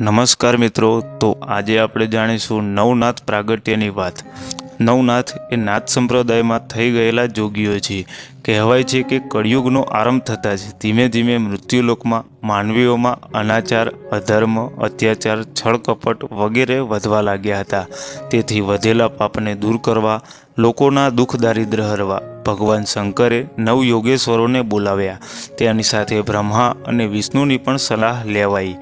નમસ્કાર મિત્રો, તો આજે આપણે જાણીશું નવનાથ પ્રાગટ્યની વાત. નવનાથ એ નાથ સંપ્રદાયમાં થઈ ગયેલા જોગીઓ છે. કહેવાય છે કે કળિયુગનો આરંભ થતાં જ ધીમે ધીમે મૃત્યુલોકમાં માનવીઓમાં અનાચાર, અધર્મ, અત્યાચાર, છળકપટ વગેરે વધવા લાગ્યા હતા. તેથી વધેલા પાપને દૂર કરવા, લોકોના દુઃખ દારિદ્ર હરવા, ભગવાન શંકરે નવ યોગેશ્વરોને બોલાવ્યા. તેની સાથે બ્રહ્મા અને વિષ્ણુની પણ સલાહ લેવાઈ.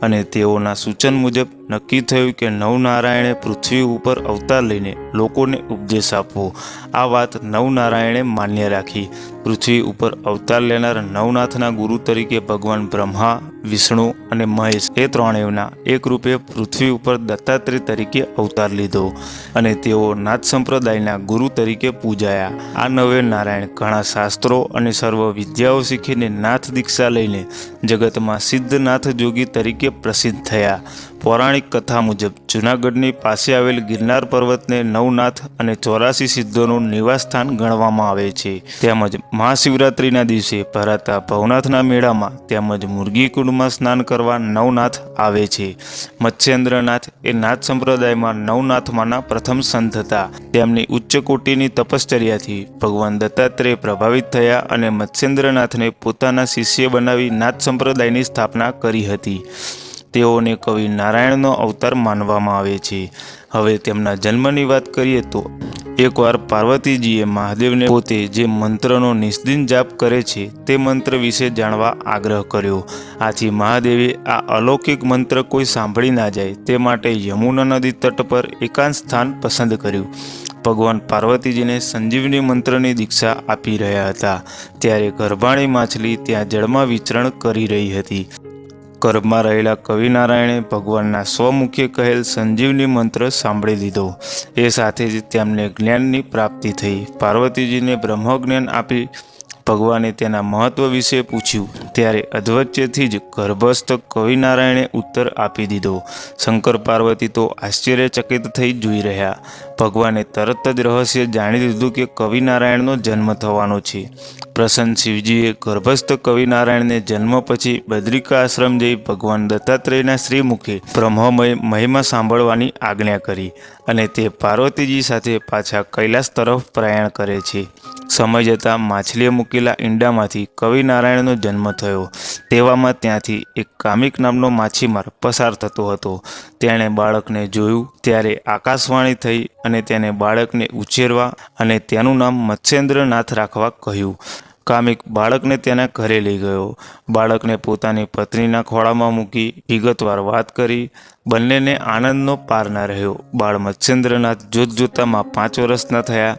અને તેઓના સૂચન મુજબ નક્કી થયું કે નવનારાયણે પૃથ્વી ઉપર અવતાર લઈને લોકોને ઉપદેશ આપવો. આ વાત નવનારાયણે માન્ય રાખી. પૃથ્વી ઉપર અવતાર લેનાર નવનાથના ગુરુ તરીકે ભગવાન બ્રહ્મા, વિષ્ણુ અને મહેશ એ ત્રણેયના એક રૂપે પૃથ્વી ઉપર દત્તાત્રેય તરીકે અવતાર લીધો અને તેઓ નાથ સંપ્રદાયના ગુરુ તરીકે પૂજાયા. આ નવે નારાયણ ઘણા શાસ્ત્રો અને સર્વ વિદ્યાઓ શીખીને નાથ દીક્ષા લઈને જગતમાં સિદ્ધનાથ જોગી તરીકે પ્રસિદ્ધ થયા. પૌરાણિક કથા મુજબ જૂનાગઢની પાસે આવેલ ગિરનાર પર્વતને નવનાથ અને ચોરાસી સિદ્ધોનું નિવાસસ્થાન ગણવામાં આવે છે. તેમજ મહાશિવરાત્રિના દિવસે ભરાતા ભવનાથના મેળામાં તેમજ મુરગીકુંડમાં સ્નાન કરવા નવનાથ આવે છે. મત્સ્યેન્દ્રનાથ એ નાથ સંપ્રદાયમાં નવનાથમાંના પ્રથમ સંત હતા. તેમની ઉચ્ચ કોટીની તપશ્ચર્યાથી ભગવાન દત્તાત્રેય પ્રભાવિત થયા અને મત્સ્યેન્દ્રનાથને પોતાના શિષ્ય બનાવી નાથ સંપ્રદાયની સ્થાપના કરી હતી. તેઓને કવિ નારાયણનો અવતાર માનવામાં આવે છે. હવે તેમના જન્મની વાત કરીએ તો એકવાર પાર્વતીજીએ મહાદેવને પોતે જે મંત્રનો નિસ્દિન જાપ કરે છે તે મંત્ર વિશે જાણવા આગ્રહ કર્યો. આથી મહાદેવે આ અલૌકિક મંત્ર કોઈ સાંભળી ના જાય તે માટે યમુના નદી તટ પર એકાંત સ્થાન પસંદ કર્યું. ભગવાન પાર્વતીજીને સંજીવની મંત્રની દીક્ષા આપી રહ્યા હતા. ત્યારે ગર્ભાણી માછલી ત્યાં જળમાં વિચરણ કરી રહી હતી. ગર્ભમાં રહેલા કવિનારાયણે ભગવાનના સ્વમુખે કહેલ સંજીવની મંત્ર સાંભળી લીધો. એ સાથે જ તેમને જ્ઞાનની પ્રાપ્તિ થઈ. પાર્વતીજીને બ્રહ્મજ્ઞાન આપી ભગવાને તેના મહત્વ વિશે પૂછ્યું. ત્યારે અધવચ્ચેથી જ ગર્ભસ્થ કવિનારાયણે ઉત્તર આપી દીધો. શંકર પાર્વતી તો આશ્ચર્યચકિત થઈ જોઈ રહ્યા. ભગવાને તરત જ રહસ્ય જાણી લીધું કે કવિનારાયણનો જન્મ થવાનો છે. પ્રસન્ન શિવજીએ ગર્ભસ્થ કવિનારાયણને જન્મ પછી બદ્રિકા આશ્રમ જઈ ભગવાન દત્તાત્રેયના શ્રીમુખે બ્રહ્મમય મહિમા સાંભળવાની આજ્ઞા કરી અને તે પાર્વતીજી સાથે પાછા કૈલાસ તરફ પ્રયાણ કરે છે. સમય જતાં માછલીએ મૂકેલા ઈંડામાંથી કવિનારાયણનો જન્મ થયો. તેવામાં ત્યાંથી એક કામિક નામનો માછીમાર પસાર થતો હતો. તેણે બાળકને જોયું ત્યારે આકાશવાણી થઈ અને તેને બાળકને ઉછેરવા અને તેનું નામ મત્સ્યેન્દ્રનાથ રાખવા કહ્યું. કામિક બાળકને તેના ઘરે લઈ ગયો. બાળકને પોતાની પત્નીના ખોળામાં મૂકી વિગતવાર વાત કરી. બંનેને આનંદનો પાર ના રહ્યો. બાળ મત્સ્યેન્દ્રનાથ જોત જોતામાં પાંચ વર્ષના થયા.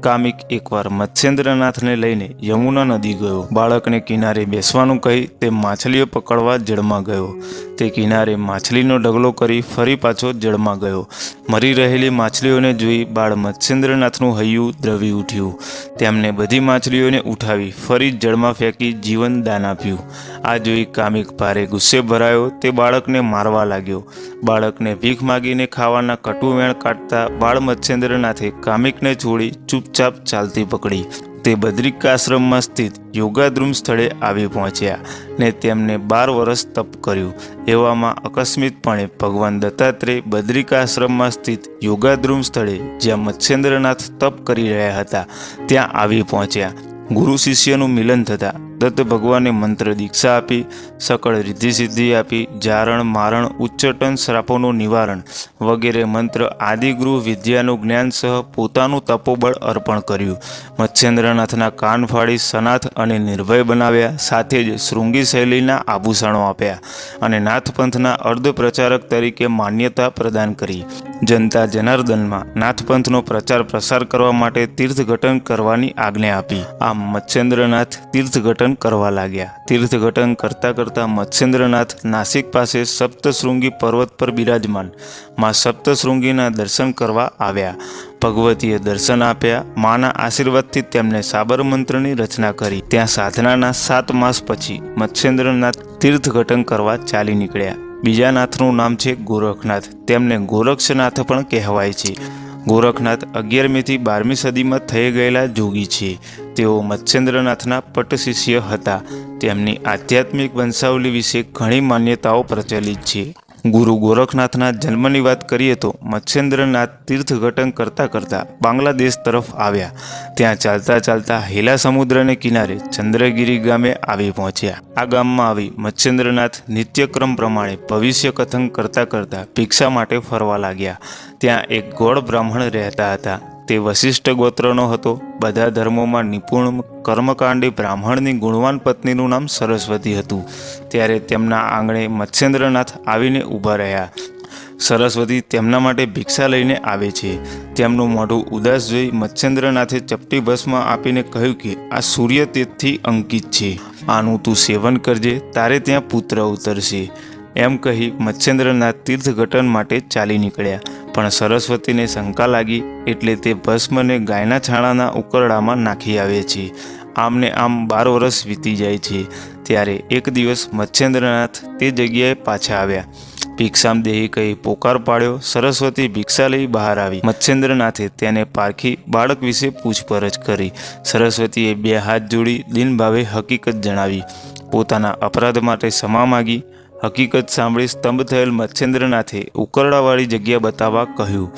કામિક એકવાર મત્સ્યેન્દ્રનાથને લઈને યમુના નદી ગયો. બાળકને કિનારે બેસવાનું કહી તે માછલીઓ પકડવા જળમાં ગયો. તે કિનારે માછલીનો ઢગલો કરી ફરી પાછો જળમાં ગયો. મરી રહેલી માછલીઓને જોઈ બાળ મત્સ્યેન્દ્રનાથનું હૈયું દ્રવી ઉઠ્યું. તેમને બધી માછલીઓને ઉઠાવી ફરી જળમાં ફેંકી જીવન દાન આપ્યું. આ જોઈ કામિક ભારે ગુસ્સે ભરાયો. તે બાળકને મારવા લાગ્યો. બાળકને ભીખ માગીને ખાવાના કટુ વેણ કાઢતા બાળ મત્સ્યેન્દ્રનાથે કામિકને છોડી ચૂપચાપ ચાલતી પકડી. તે બદ્રિકાશ્રમમાં સ્થિત યોગાદ્રુમ સ્થળે આવી પહોંચ્યા ને તેમને બાર વર્ષ તપ કર્યું. એવામાં અકસ્મિતપણે ભગવાન દત્તાત્રેય બદ્રિકાશ્રમમાં સ્થિત યોગાદ્રુમ સ્થળે જ્યાં મત્સ્યેન્દ્રનાથ તપ કરી રહ્યા હતા, ત્યાં આવી પહોંચ્યા. ગુરુ શિષ્યનું મિલન થતાં દત્ત ભગવાને મંત્ર દીક્ષા આપી, સકળ રિદ્ધિ સિદ્ધિ આપી, જારણ મારણ ઉચ્ચટન શ્રાપોનું નિવારણ વગેરે મંત્ર આદિગૃહ વિદ્યાનું જ્ઞાન સહ પોતાનું તપોબળ અર્પણ કર્યું. મચ્છેન્દ્રનાથના કાન ફાડી સનાથ અને નિર્ભય બનાવ્યા, સાથે જ શૃંગી શૈલીના આભૂષણો આપ્યા અને નાથપંથના અર્ધ પ્રચારક તરીકે માન્યતા પ્રદાન કરી. જનતા જનાર્દનમાં નાથપંથનો પ્રચાર પ્રસાર કરવા માટે તીર્થઘટન કરવાની આજ્ઞા આપી. આમ મત્સ્યેન્દ્રનાથ તીર્થઘટન કરવા લાગ્યા. તીર્થઘટન કરતાં કરતાં મત્સ્યેન્દ્રનાથ નાસિક પાસે સપ્તશૃંગી પર્વત પર બિરાજમાન. માં સપ્તશૃંગીના દર્શન કરવા આવ્યા. ભગવતીએ દર્શન આપ્યા. માના આશીર્વાદથી તેમને સાબર મંત્રની રચના કરી. ત્યાં સાધનાના સાત માસ પછી મત્સ્યેન્દ્રનાથ તીર્થઘટન કરવા ચાલી નીકળ્યા. બીજા નાથનું નામ છે ગોરખનાથ. તેમને ગોરક્ષનાથ પણ કહેવાય છે. ગોરખનાથ અગિયારમીથી બારમી સદીમાં થઈ ગયેલા જોગી છે. તેઓ મત્સ્યેન્દ્રનાથના પટ શિષ્ય હતા. તેમની આધ્યાત્મિક વંશાવલી વિશે ઘણી માન્યતાઓ પ્રચલિત છે. ગુરુ ગોરખનાથના જન્મની વાત કરીએ તો મચ્છેન્દ્રનાથ તીર્થઘટન કરતાં કરતાં બાંગ્લાદેશ તરફ આવ્યા. ત્યાં ચાલતા ચાલતા હેલા સમુદ્રને કિનારે ચંદ્રગીરી ગામે આવી પહોંચ્યા. આ ગામમાં આવી મચ્છેન્દ્રનાથ નિત્યક્રમ પ્રમાણે ભવિષ્ય કથન કરતાં કરતાં ભિક્ષા માટે ફરવા લાગ્યા. ત્યાં એક ગોળ બ્રાહ્મણ રહેતા હતા. તે વશિષ્ઠ ગોત્રનો હતો. બધા ધર્મોમાં નિપુણ કર્મકાંડી બ્રાહ્મણની ગુણવાન પત્નીનું નામ સરસ્વતી હતું. ત્યારે તેમના આંગણે મત્સ્યેન્દ્રનાથ આવીને ઊભા રહ્યા. સરસ્વતી તેમના માટે ભિક્ષા લઈને આવે છે. તેમનું મોઢું ઉદાસ જોઈ મત્સ્યેન્દ્રનાથે ચપટી ભસ્મ આપીને કહ્યું કે, આ સૂર્ય તેજથી અંકિત છે. આનું તું સેવન કરજે, તારે ત્યાં પુત્ર ઉતરશે એમ કહી મત્સ્યેન્દ્રનાથ તીર્થઘટન માટે ચાલી નીકળ્યા. પણ સરસ્વતીને શંકા લાગી એટલે તે ભસ્મને ગાયના છાણાના ઉકરડામાં નાખી આવે છે. આમને આમ બાર વર્ષ વીતી જાય છે. ત્યારે એક દિવસ મચ્છેન્દ્રનાથ તે જગ્યાએ પાછા આવ્યા. ભિક્ષામ દેહી કહી પોકાર પાડ્યો. સરસ્વતી ભિક્ષા લઈ બહાર આવી. મચ્છેન્દ્રનાથે તેને પારખી બાળક વિશે પૂછપરછ કરી. સરસ્વતીએ બે હાથ જોડી દિનભાવે હકીકત જણાવી. પોતાના અપરાધ માટે ક્ષમા માગી. હકીકત સાંભળી સ્તંભ થયેલ મચ્છેન્દ્રનાથે ઉકરડાવાળી જગ્યા બતાવવા કહ્યું.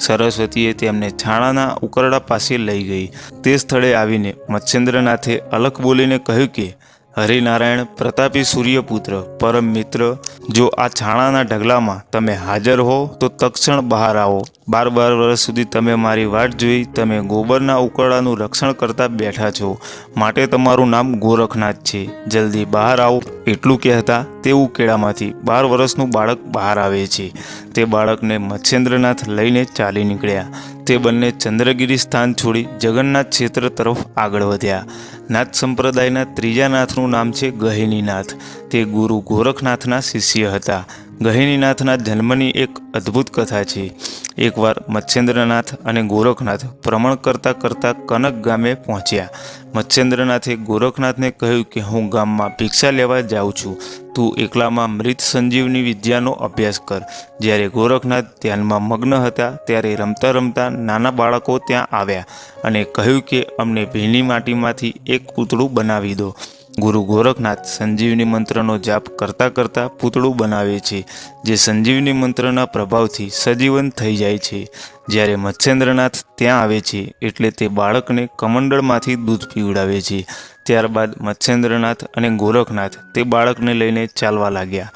સરસ્વતીએ તેમને છાણાના ઉકરડા પાસે લઈ ગઈ. તે સ્થળે આવીને મચ્છેન્દ્રનાથે અલખ બોલીને કહ્યું કે હરિનારાયણ પ્રતાપી સૂર્યપુત્ર પરમ મિત્ર, જો આ છાણાના ઢગલામાં તમે હાજર હો, તો તક્ષણ બહાર આવો. બાર બાર વર્ષ સુધી તમે મારી વાટ જોઈ, તમે ગોબરના ઉકળાનું રક્ષણ કરતા બેઠા છો. માટે તમારું નામ ગોરખનાથ છે. જલ્દી બહાર આવો. એટલું કહેતા તે કેળામાંથી બાર વર્ષનું બાળક બહાર આવે છે. તે બાળકને મચ્છેન્દ્રનાથ લઈને ચાલી નીકળ્યા. તે બંને ચંદ્રગીરી સ્થાન છોડી જગન્નાથ ક્ષેત્ર તરફ આગળ વધ્યા. નાથ સંપ્રદાયના ત્રીજા નાથનું નામ છે ગહિનીનાથ. તે ગુરુ ગોરખનાથના શિષ્ય હતા. ગહિનીનાથના જન્મની એક અદ્ભુત કથા છે. એકવાર મચ્છેન્દ્રનાથ અને ગોરખનાથ ભ્રમણ કરતાં કરતાં કનક ગામે પહોંચ્યા. મચ્છેન્દ્રનાથે ગોરખનાથને કહ્યું કે, હું ગામમાં ભિક્ષા લેવા જાઉં છું. તું એકલામાં મૃત સંજીવની વિદ્યાનો અભ્યાસ કર. જ્યારે ગોરખનાથ ધ્યાનમાં મગ્ન હતા, ત્યારે રમતા રમતા નાના બાળકો ત્યાં આવ્યા અને કહ્યું કે, અમને ભીની માટીમાંથી એક પૂતળું બનાવી દો. ગુરુ ગોરખનાથ સંજીવની મંત્રનો જાપ કરતાં કરતાં પૂતળું બનાવે છે, જે સંજીવની મંત્રના પ્રભાવથી સજીવન થઈ જાય છે. જ્યારે મત્સ્યેન્દ્રનાથ ત્યાં આવે છે, એટલે તે બાળકને કમંડળમાંથી દૂધ પીવડાવે છે. ત્યારબાદ મત્સ્યેન્દ્રનાથ અને ગોરખનાથ તે બાળકને લઈને ચાલવા લાગ્યા.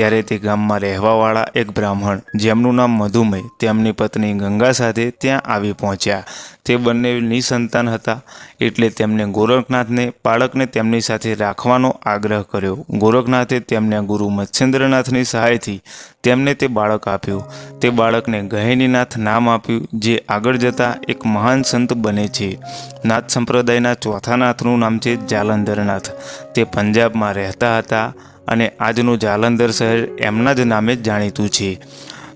ત્યારે તે ગામમાં રહેવાવાળા એક બ્રાહ્મણ, જેમનું નામ મધુમય, તેમની પત્ની ગંગા સાથે ત્યાં આવી પહોંચ્યા. તે બંને નિસંતાન હતા, એટલે તેમને ગોરખનાથને, બાળકને તેમની સાથે રાખવાનો આગ્રહ કર્યો. ગોરખનાથે તેમના ગુરુ મચ્છેન્દ્રનાથની સહાયથી તેમને તે બાળક આપ્યું. તે બાળકને ગહેનીનાથ નામ આપ્યું, જે આગળ જતાં એક મહાન સંત બને છે. નાથ સંપ્રદાયના ચોથા નાથનું નામ છે જાલંધરનાથ. તે પંજાબમાં રહેતા હતા. અને આજનું જાલંધર શહેર એમના જ નામે જાણીતું છે.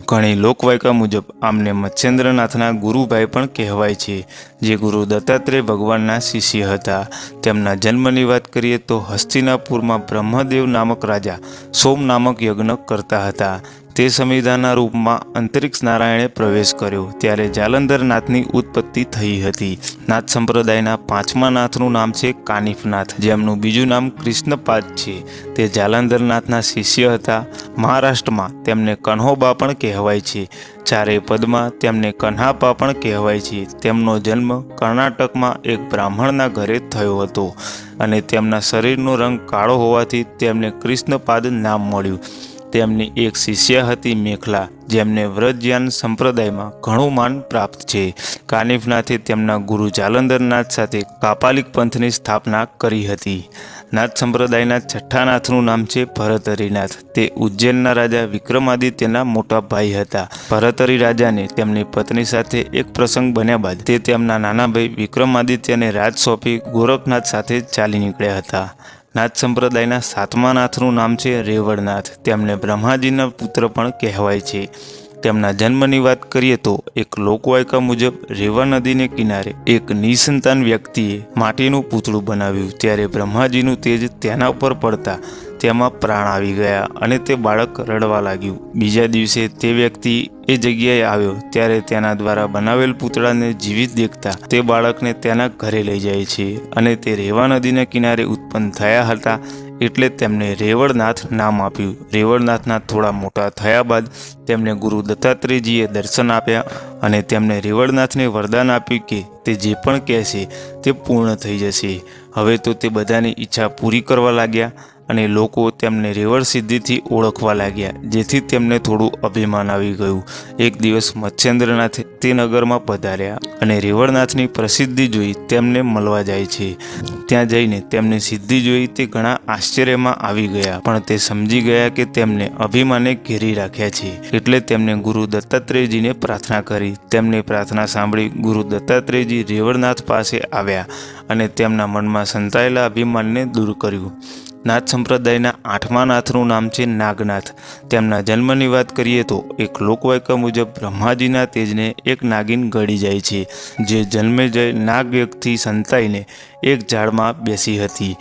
ઘણી લોકવાયકા મુજબ આમને મત્સ્યેન્દ્રનાથના ગુરુભાઈ પણ કહેવાય છે, જે ગુરુ દત્તાત્રેય ભગવાનના શિષ્ય હતા. તેમના જન્મની વાત કરીએ તો હસ્તિનાપુરમાં બ્રહ્મદેવ નામક રાજા સોમ નામક યજ્ઞ કરતા હતા. તે સંવિધાનના રૂપમાં અંતરિક્ષ નારાયણે પ્રવેશ કર્યો ત્યારે જાલંધરનાથની ઉત્પત્તિ થઈ હતી. નાથ સંપ્રદાયના પાંચમા નાથનું નામ છે કાનિફનાથ, જેમનું બીજું નામ કૃષ્ણપાદ છે. તે જાલંધરનાથના શિષ્ય હતા. મહારાષ્ટ્રમાં તેમને કન્હોબા પણ કહેવાય છે. ચારે પદમાં તેમને કન્હાપા પણ કહેવાય છે. તેમનો જન્મ કર્ણાટકમાં એક બ્રાહ્મણના ઘરે થયો હતો અને તેમના શરીરનો રંગ કાળો હોવાથી તેમને કૃષ્ણપાદ નામ મળ્યું. તેમની એક શિષ્ય હતી મેખલા, જેમને વ્રજયાન સંપ્રદાયમાં ઘણું માન પ્રાપ્ત છે. કાનિફનાથે તેમના ગુરુ જાલંધરનાથ સાથે કાપાલિક પંથની સ્થાપના કરી હતી. નાથ સંપ્રદાયના છઠ્ઠા નાથનું નામ છે ભરતરીનાથ તે ઉજ્જૈનના રાજા વિક્રમાદિત્યના મોટા ભાઈ હતા. ભરતરી રાજાને તેમની પત્ની સાથે એક પ્રસંગ બન્યા બાદ તે તેમના નાના ભાઈ વિક્રમાદિત્યને રાજ સોંપી ગોરખનાથ સાથે ચાલી નીકળ્યા હતા. નાથ સંપ્રદાયના સાતમા નાથનું નામ છે રેવળનાથ. તેમને બ્રહ્માજીના પુત્ર પણ કહેવાય છે. તેમના જન્મની વાત કરીએ તો એક લોકવાયકા મુજબ રેવા નદીને કિનારે એક નિસંતાન વ્યક્તિએ માટીનું પૂતળું બનાવ્યું. ત્યારે બ્રહ્માજીનું તેજ તેના ઉપર પડતા તેમાં પ્રાણ આવી ગયા અને તે બાળક રડવા લાગ્યું. બીજા દિવસે તે વ્યક્તિ એ જગ્યાએ આવ્યો ત્યારે તેના દ્વારા બનાવેલ પૂતળાને જીવિત દેખતા તે બાળકને તેના ઘરે લઈ જાય છે અને તે રેવા નદીના કિનારે ઉત્પન્ન થયા હતા એટલે તેમને રેવળનાથ નામ આપ્યું. રેવળનાથના થોડા મોટા થયા બાદ તેમને ગુરુ દત્તાત્રેયજીએ દર્શન આપ્યા અને તેમને રેવળનાથને વરદાન આપ્યું કે તે જે પણ કહેશે તે પૂર્ણ થઈ જશે. હવે તો તે બધાની ઈચ્છા પૂરી કરવા લાગ્યા અને લોકો તેમને રેવળ સિદ્ધિથી ઓળખવા લાગ્યા, જેથી તેમને થોડું અભિમાન આવી ગયું. એક દિવસ મચ્છેન્દ્રનાથ તે નગરમાં પધાર્યા અને રેવળનાથની પ્રસિદ્ધિ જોઈ તેમને મળવા જાય છે. ત્યાં જઈને તેમની સિદ્ધિ જોઈ તે ઘણા આશ્ચર્યમાં આવી ગયા, પણ તે સમજી ગયા કે તેમને અભિમાને ઘેરી રાખ્યા છે. એટલે તેમને ગુરુ દત્તાત્રેયજીને પ્રાર્થના કરી. તેમની પ્રાર્થના સાંભળી ગુરુ દત્તાત્રેયજી રેવરનાથ પાસે આવ્યા અને તેમના મનમાં સંતાયેલા અભિમાનને દૂર કર્યું. નાથ સંપ્રદાયના આઠમા નાથનું નામ છે નાગનાથ. તેમના જન્મની વાત કરીએ તો એક લોકવાયકા મુજબ બ્રહ્માજીના તેજને એક નાગિન ગળી જાય છે, જે જન્મે જઈ નાગયગથી સંતાઈને એક ઝાડમાં બેસી હતી.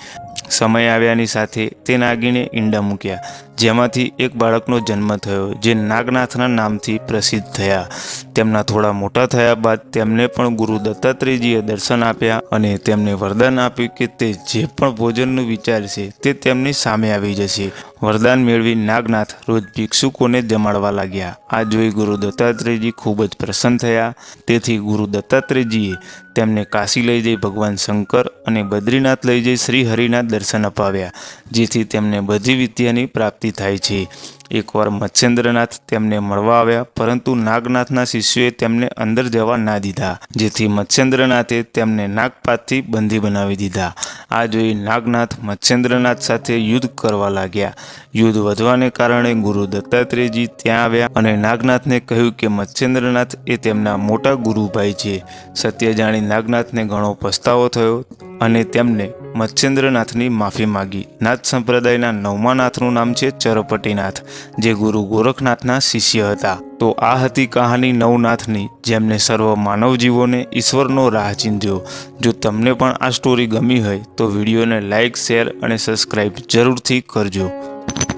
સમય આવ્યાની સાથે તે નાગીને ઈંડા મૂક્યા. જેમાંથી એક બાળકનો જન્મ થયો, જે નાગનાથના નામથી પ્રસિદ્ધ થયા. તેમના થોડા મોટા થયા બાદ તેમને પણ ગુરુ દત્તાત્રેયજીએ દર્શન આપ્યા અને તેમને વરદાન આપ્યું કે તે જે પણ ભોજનનું વિચારશે તે તેમની સામે આવી જશે. વરદાન મેળવી નાગનાથ રોજ ભિક્ષુકોને જમાડવા લાગ્યા. આ જોઈ ગુરુ દત્તાત્રેયજી ખૂબ જ પ્રસન્ન થયા. તેથી ગુરુ દત્તાત્રેયજીએ તેમને કાશી લઈ જઈ ભગવાન શંકર અને બદ્રીનાથ લઈ જઈ શ્રી હરિના દર્શન અપાવ્યા, જેથી તેમને બધી વિદ્યાની પ્રાપ્તિ થાય છે. એકવાર મચ્છેન્દ્રનાથ તેમને મળવા આવ્યા, પરંતુ નાગનાથના શિષ્યોએ તેમને અંદર જવા ના દીધા, જેથી મચ્છેન્દ્રનાથે તેમને નાગપાતથી બંધી બનાવી દીધા. આ જોઈ નાગનાથ મચ્છેન્દ્રનાથ સાથે યુદ્ધ કરવા લાગ્યા. યુદ્ધ વધવાને કારણે ગુરુ દત્તાત્રેયજી ત્યાં આવ્યા અને નાગનાથને કહ્યું કે મચ્છેન્દ્રનાથ એ તેમના મોટા ગુરુભાઈ છે. સત્ય જાણી નાગનાથને ઘણો પસ્તાવો થયો અને તેમને મચ્છેન્દ્રનાથની માફી માગી. નાથ સંપ્રદાયના નવમા નાથનું નામ છે ચરપટીનાથ, જે ગુરુ ગોરખનાથના શિષ્ય હતા. તો આ હતી કહાની નવનાથની, જેમને સર્વ માનવ જીવોને ઈશ્વરનો રાહ ચીંધ્યો. જો તમને પણ આ સ્ટોરી ગમી હોય, તો વિડીયોને લાઇક શેર અને સબસ્ક્રાઈબ જરૂરથી કરજો.